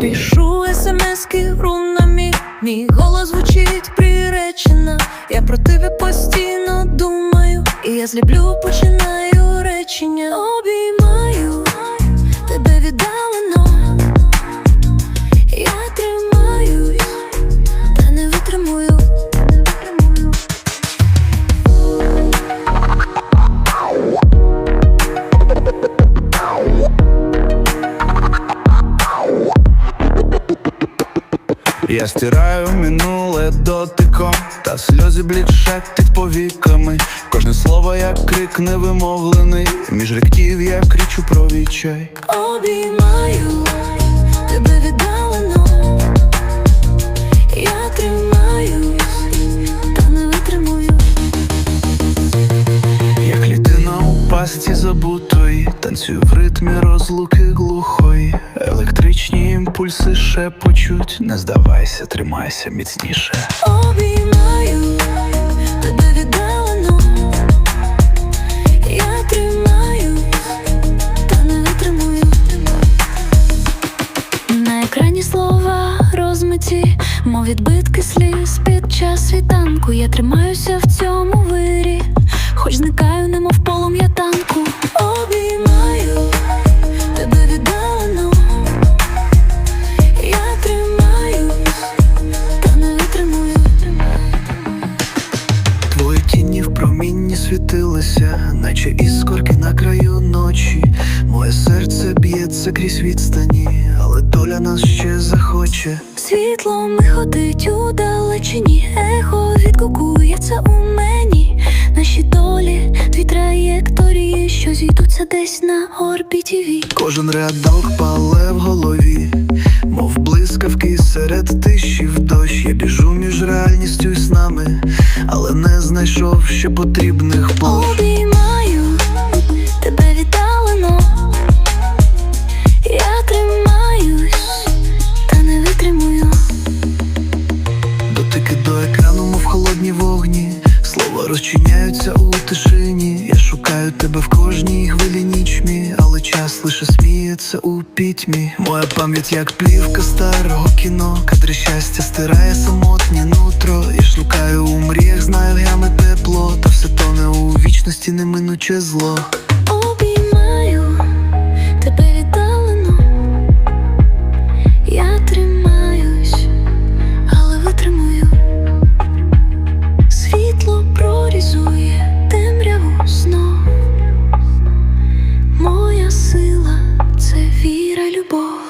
Пишу смски рунами, мій голос звучить приречено. Я про тебе постійно думаю, і я зліплю, починаю Я стираю минуле дотиком, та сльози блідшать повіками. Кожне слово як крик невимовлений. Між ректів я кричу про відчай. Обіймаю танцюю в ритмі розлуки глухої. Електричні імпульси шепочуть, не здавайся, тримайся міцніше. Обіймаю тебе віддалено. Я тримаюсь, та не витримую. На екрані слова розмиті, мов відбитки сліз під час світанку. Я тримаюся в цьому вирі, хоч зникаю, промінні світилися, наче іскорки на краю ночі. Моє серце б'ється крізь відстані, але доля нас ще захоче. Світло миходить у далечині, ехо відгукується у мені. Наші долі, дві траєкторії, що зійдуться десь на орбіті. Кожен рядок пале в голові, мов блискавки серед тиші в дощ. Я біжу між реальністю і снами, але не знайшов ще потрібних площ. Обіймаю тебе віддалено. Я тримаюсь, та не витримую. Дотики до екрану, мов холодні вогні. Слова розчиняються у тишині. Я шукаю тебе в кожній хвилі але час сміється у пітьмі. Моя пам'ять як плівка старого кіно. Кадри щастя стирає самотнє нутро. Я шукаю у мріях, знаю ями тепло, та все тоне у вічності неминуче зло. 直播。